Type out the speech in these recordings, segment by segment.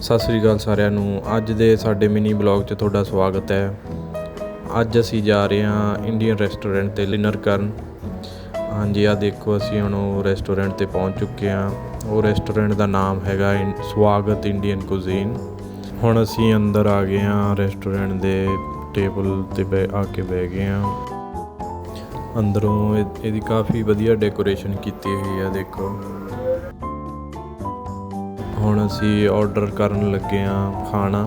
ਸਤਿ ਸ੍ਰੀ ਅਕਾਲ ਸਾਰਿਆਂ ਨੂੰ। ਅੱਜ ਦੇ ਸਾਡੇ ਮਿਨੀ ਬਲੌਗ 'ਚ ਤੁਹਾਡਾ ਸਵਾਗਤ ਹੈ। ਅੱਜ ਅਸੀਂ ਜਾ ਰਹੇ ਹਾਂ ਇੰਡੀਅਨ ਰੈਸਟੋਰੈਂਟ ਤੇ ਡਿਨਰ ਕਰਨ। ਹਾਂਜੀ ਆ ਦੇਖੋ, ਅਸੀਂ ਹੁਣ ਉਹ ਰੈਸਟੋਰੈਂਟ ਤੇ ਪਹੁੰਚ ਚੁੱਕੇ ਹਾਂ। ਉਹ ਰੈਸਟੋਰੈਂਟ ਦਾ ਨਾਮ ਹੈਗਾ ਇਨ- ਸਵਾਗਤ ਇੰਡੀਅਨ ਕੁਜ਼ੀਨ। ਹੁਣ ਅਸੀਂ ਅੰਦਰ ਆ ਗਏ ਹਾਂ ਰੈਸਟੋਰੈਂਟ ਦੇ ਟੇਬਲ ਤੇ ਬੈ, ਆ ਕੇ ਬਹਿ ਗਏ ਹਾਂ। ਅੰਦਰੋਂ ਇਹਦੀ ਕਾਫੀ ਵਧੀਆ ਡੈਕੋਰੇਸ਼ਨ ਕੀਤੀ ਹੋਈ ਆ, ਦੇਖੋ। ਹੁਣ ਅਸੀਂ ਆਰਡਰ ਕਰਨ ਲੱਗੇ ਹਾਂ ਖਾਣਾ।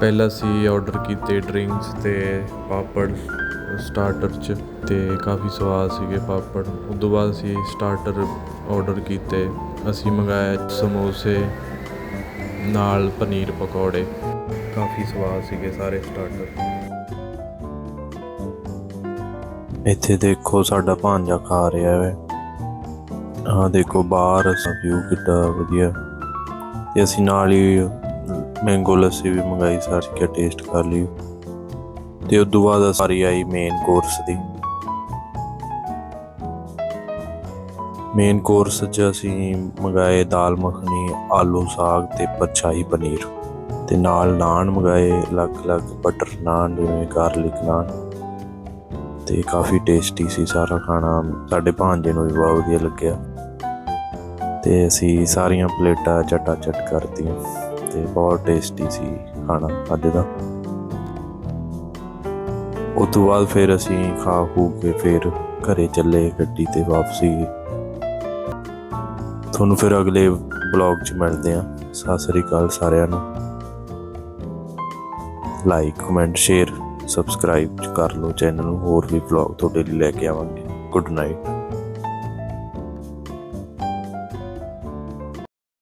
ਪਹਿਲਾਂ ਅਸੀਂ ਆਰਡਰ ਕੀਤੇ ਡਰਿੰਕਸ ਤੇ ਪਾਪੜ ਸਟਾਰਟਰ ਚ ਤੇ ਕਾਫੀ ਸਵਾਦ ਸੀਗੇ ਪਾਪੜ। ਉਸ ਤੋਂ ਬਾਅਦ ਅਸੀਂ ਸਟਾਰਟਰ ਆਰਡਰ ਕੀਤੇ। ਅਸੀਂ ਮੰਗਾਇਆ ਸਮੋਸੇ, ਨਾਲ ਪਨੀਰ ਪਕੌੜੇ। ਕਾਫੀ ਸਵਾਦ ਸੀਗੇ ਸਾਰੇ ਸਟਾਰਟਰ ਇੱਥੇ ਦੇਖੋ ਸਾਡਾ ਭਾਂਜਾ ਖਾ ਰਿਹਾ ਹੈ। ਆਹ ਦੇਖੋ ਬਾਹਰ ਵਿਊ ਕਿੱਡਾ ਵਧੀਆ। ਤੇ ਅਸੀਂ ਨਾਲ ਹੀ ਮੈਂਗੋ ਲੱਸੀ ਵੀ ਮੰਗਾਈ, ਸਾਰੀ ਕੇ ਟੇਸਟ ਕਰ ਲਈ। ਤੇ ਉਸ ਤੋਂ ਬਾਅਦ ਸਾਰੀ ਆਈ ਮੇਨ ਕੋਰਸ ਦੀ। ਮੇਨ ਕੋਰਸ 'ਚ ਅਸੀਂ ਮੰਗਾਏ ਦਾਲ ਮੱਖਣੀ, ਆਲੂ ਸਾਗ ਤੇ ਪਰਛਾਈ ਪਨੀਰ। ਤੇ ਨਾਲ ਨਾਨ ਮੰਗਾਏ ਅਲੱਗ-ਅਲੱਗ ਬਟਰ ਨਾਨ, ਜਿਵੇਂ ਗਾਰਲਿਕ ਨਾਨ। ਤੇ ਕਾਫੀ ਟੇਸਟੀ ਸੀ ਸਾਰਾ ਖਾਣਾ। ਸਾਡੇ ਭਾਂਜੇ ਨੂੰ ਵੀ ਬਹੁਤ ਵਧੀਆ ਲੱਗਿਆ। ਤੇ ਅਸੀਂ ਸਾਰੀਆਂ ਪਲੇਟਾਂ ਚਟਾ ਚਟ ਕਰਤੀਆਂ ਤੇ ਬਹੁਤ ਟੇਸਟੀ ਸੀ ਖਾਣਾ ਅੱਜ ਦਾ। ਉਸ ਤੋਂ ਬਾਅਦ ਫਿਰ ਅਸੀਂ ਖਾ ਖੂ ਕੇ ਫਿਰ ਘਰੇ ਚੱਲੇ ਗੱਡੀ ਤੇ ਵਾਪਸੀ। ਤੁਹਾਨੂੰ ਫਿਰ ਅਗਲੇ ਬਲੌਗ 'ਚ ਮਿਲਦੇ ਹਾਂ। ਸਤਿ ਸ੍ਰੀ ਅਕਾਲ ਸਾਰਿਆਂ ਨੂੰ। ਲਾਈਕ ਕਮੈਂਟ ਸ਼ੇਅਰ ਸਬਸਕ੍ਰਾਈਬ ਕਰ ਲਓ ਚੈਨਲ ਨੂੰ। ਹੋਰ ਵੀ ਵਲੌਗ ਤੁਹਾਡੇ ਲਈ ਲੈ ਕੇ ਆਵਾਂਗੇ। Good night